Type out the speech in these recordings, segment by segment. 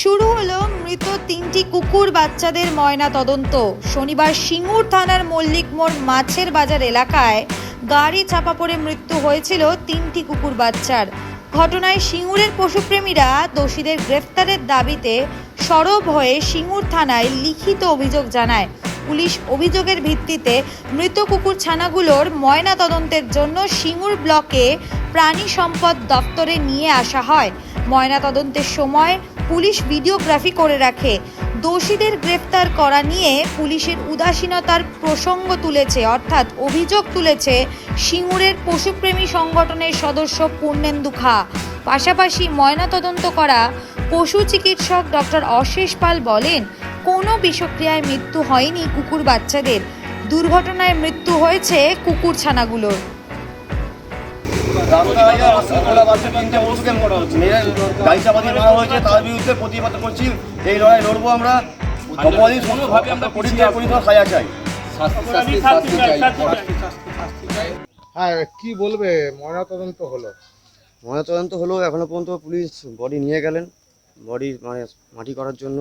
শুরু হলো মৃত তিনটি কুকুর বাচ্চাদের ময়না তদন্ত। শনিবার সিঙ্গুর থানার মল্লিক মোড় মাছের বাজার এলাকায় গাড়ি চাপা পড়ে মৃত্যু হয়েছিল তিনটি কুকুর বাচ্চার। ঘটনায় সিঙ্গুরের পশুপ্রেমীরা দোষীদের গ্রেফতারের দাবিতে সরব হয়ে সিঙ্গুর থানায় লিখিত অভিযোগ জানায়। পুলিশ অভিযোগের ভিত্তিতে মৃত কুকুর ছানাগুলোর ময়না তদন্তের জন্য সিঙ্গুর ব্লকে প্রাণী সম্পদ দপ্তরে নিয়ে আসা হয়। ময়না তদন্তের সময় পুলিশ ভিডিওগ্রাফি করে রাখে। দোষীদের গ্রেফতার করা নিয়ে পুলিশের উদাসীনতার প্রসঙ্গ তুলেছে, অর্থাৎ অভিযোগ তুলেছে সিঙ্গুরের পশুপ্রেমী সংগঠনের সদস্য পূর্ণেন্দু খা। পাশাপাশি ময়নাতদন্ত করা পশু চিকিৎসক ডক্টর অশেষ পাল বলেন, কোনো বিষক্রিয়ায় মৃত্যু হয়নি কুকুর বাচ্চাদের। দুর্ঘটনায় মৃত্যু হয়েছে কুকুর ছানাগুলোর তার প্রতিবাদ করছি এই আমরা চাই হ্যাঁ কি বলবে? ময়না তদন্ত হলো। ময়নাতদন্ত হলো, এখনও পর্যন্ত পুলিশ বডি নিয়ে গেলেন। বডি মানে মাটি করার জন্য।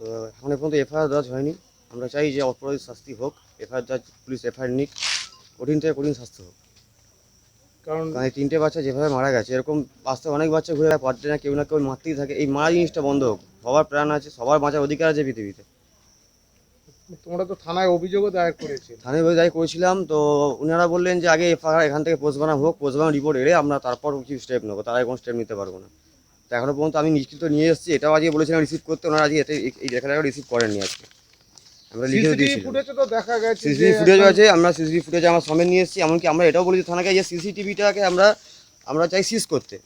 তো এখনও পর্যন্ত এফআইআর দর্জ হয়নি। আমরা চাই যে অপরাধী শাস্তি হোক। এফআইআর দর্জ পুলিশ এফআইআর নিক। কঠিন থেকে কঠিন শাস্তি হোক। কারণ এই তিনটে বাচ্চা যেভাবে মারা গেছে এরকম বাস্তবে অনেক বাচ্চা ঘুরে পারছে না কেউ না কেউ মারতেই থাকে। এই মারা জিনিসটা বন্ধ হোক সবার প্রাণ আছে সবার বাঁচার অধিকার আছে পৃথিবীতে। তোমরা তো থানায় অভিযোগও দায়ের করেছে। থানায় বই দায়ী করেছিলাম তো ওনারা বললেন যে আগে এফআইআর এখান থেকে পোস্টমার্টম হোক পোস্টমার্টম রিপোর্ট এলে আমরা তারপর কিছু স্টেপ নেব তার আগে কোনো স্টেপ নিতে পারব না। তো এখনও পর্যন্ত আমি নিশ্চিত নিয়ে এসেছি এটাও আজকে বলেছিলাম রিসিভ করতে ওনারা আজকে এই লেখাটাও রিসিভ করেননি আজকে। আমরা সিসিটিভি ফুটেজ আছে আমরা সিসিটিভি ফুটেজ আমার সামনে নিয়ে এসেছি এমনকি আমরা এটাও বলেছি থানাকে যে সিসিটিভিটাকে আমরা আমরা চাই সিজ করতে।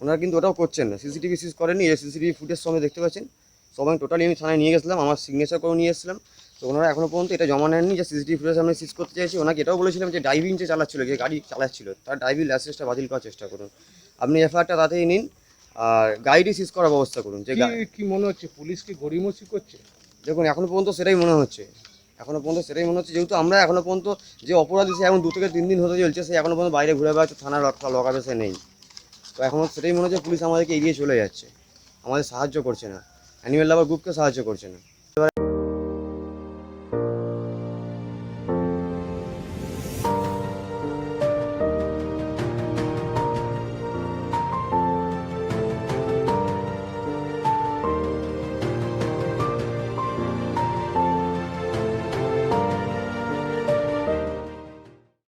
ওনারা কিন্তু ওটাও করছেন না সিসিটিভি সিজ করেননি এই সিসিটিভি ফুটেজ দেখতে পাচ্ছেন। সবাই টোটালি আমি থানায় নিয়ে গেছিলাম আমার সিগনেচার করে নিয়ে এসেছিলাম। তো ওনারা এখনও পর্যন্ত এটা জমা নেননি যে সিসিটিভি ফুটেজ আমরা সিজ করতে চাইছি। ওনাকে এটাও বলেছিলাম যে ড্রাইভিং যে চালাচ্ছিল যে গাড়ি চালাচ্ছিল তার ড্রাইভিং লাইসেন্সটা বাতিল করার চেষ্টা করুন। আপনি এফআইআরটা তাতেই নিন আর গাড়িটি সিজ করার ব্যবস্থা করুন যে কি মনে হচ্ছে পুলিশ কি গড়িমসি করছে? দেখুন, এখনও পর্যন্ত সেটাই মনে হচ্ছে। এখনও পর্যন্ত সেটাই মনে হচ্ছে, যেহেতু আমরা এখনও পর্যন্ত যে অপরাধী সে এখন দু থেকে তিন দিন হতে চলছে, সে এখনও পর্যন্ত বাইরে ঘুরে বেড়াচ্ছে, থানার লকাবে সে নেই। তো এখনও সেটাই মনে হচ্ছে, পুলিশ আমাদেরকে এগিয়ে চলে যাচ্ছে। আমাদের সাহায্য করছে না। অ্যানিমেল লাভার গ্রুপকে সাহায্য করছে না।